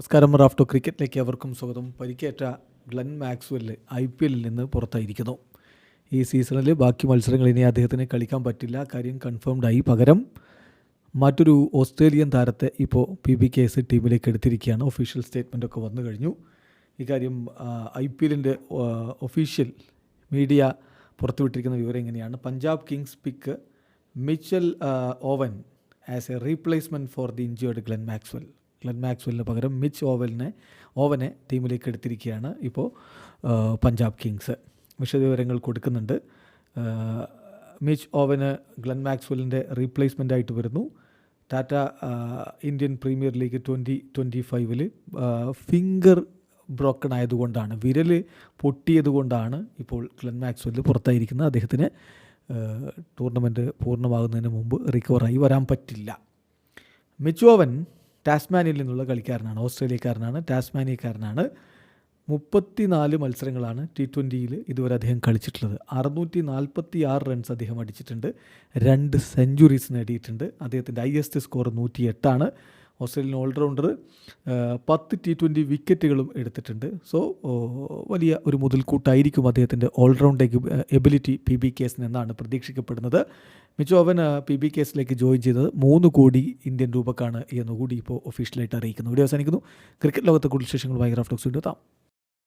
നമസ്കാരം റാഫ്റ്റോ ക്രിക്കറ്റിലേക്ക് അവർക്കും സ്വാഗതം. പരിക്കേറ്റ ഗ്ലെൻ മാക്സ്വെല്ല് ഐ പി എല്ലിൽ നിന്ന് പുറത്തായിരിക്കുന്നു. ഈ സീസണിൽ ബാക്കി മത്സരങ്ങൾ ഇനി അദ്ദേഹത്തിന് കളിക്കാൻ പറ്റില്ല. കാര്യം കൺഫേംഡായി പകരം മറ്റൊരു ഓസ്ട്രേലിയൻ താരത്തെ ഇപ്പോൾ പി ബി കെ എസ് ടീമിലേക്ക് എടുത്തിരിക്കുകയാണ്. ഒഫീഷ്യൽ സ്റ്റേറ്റ്മെന്റൊക്കെ വന്നു കഴിഞ്ഞു. ഇക്കാര്യം ഐ പി എല്ലിന്റെ ഒഫീഷ്യൽ മീഡിയ പുറത്തുവിട്ടിരിക്കുന്ന വിവരം ഇങ്ങനെയാണ്. Punjab kings pick Mitchell Owen as a replacement for the injured Glenn Maxwell. Glenn മാക്സ്വെല്ലിന് പകരം മിച്ച് ഓവലിനെ ഓവനെ ടീമിലേക്ക് എടുത്തിരിക്കുകയാണ് ഇപ്പോൾ പഞ്ചാബ് കിങ്സ്. വിശദവിവരങ്ങൾ കൊടുക്കുന്നുണ്ട്. മിച്ച് ഓവന് ഗ്ലെൻ മാക്സ്വെല്ലിന്റെ റീപ്ലേസ്മെന്റ് ആയിട്ട് വരുന്നു. Tata Indian premier league twenty twenty ഫൈവിൽ ഫിംഗർ ബ്രോക്കൺ ആയതുകൊണ്ടാണ് വിരൽ പൊട്ടിയതുകൊണ്ടാണ് ഇപ്പോൾ ഗ്ലെൻ മാക്സ്വെല്ല് പുറത്തായിരിക്കുന്നത്. അദ്ദേഹത്തിന് ടൂർണമെന്റ് പൂർണമാകുന്നതിന് മുമ്പ് റിക്കവറായി വരാൻ പറ്റില്ല. മിച്ചോവൻ ടാസ്മാനിയിൽ നിന്നുള്ള കളിക്കാരനാണ് ഓസ്ട്രേലിയക്കാരനാണ് ടാസ്മാനിയക്കാരനാണ്. മുപ്പത്തിനാല് മത്സരങ്ങളാണ് ടി ട്വന്റിയിൽ ഇതുവരെ അദ്ദേഹം കളിച്ചിട്ടുള്ളത്. അറുന്നൂറ്റി നാൽപ്പത്തി ആറ് റൺസ് അദ്ദേഹം അടിച്ചിട്ടുണ്ട്. രണ്ട് സെഞ്ചുറീസ് നേടിയിട്ടുണ്ട്. അദ്ദേഹത്തിന്റെ ഹയസ്റ്റ് സ്കോർ നൂറ്റി എട്ടാണ് ഓസ്ട്രേലിയൻ ഓൾറൗണ്ടർ പത്ത് ടി ട്വന്റി വിക്കറ്റുകളും എടുത്തിട്ടുണ്ട്. സോ വലിയ ഒരു മുതൽക്കൂട്ടായിരിക്കും അദ്ദേഹത്തിന്റെ ഓൾറൗണ്ട് എബിലിറ്റി പി ബി കേസിന് എന്നാണ് പ്രതീക്ഷിക്കപ്പെടുന്നത്. മിച്ചോവൻ പി ബി കേസിലേക്ക് ജോയിൻ ചെയ്തത് മൂന്ന് കോടി ഇന്ത്യൻ രൂപക്കാണ് എന്നുകൂടി ഇപ്പോൾ ഒഫീഷ്യലായിട്ട് അറിയിക്കുന്നു. വീഡിയോ അവസാനിക്കുന്നു. ക്രിക്കറ്റ് ലോകത്തെ കൂടുതൽ ശേഷങ്ങൾ ഭയങ്കര ഫ്ലോക്സ് എത്താം.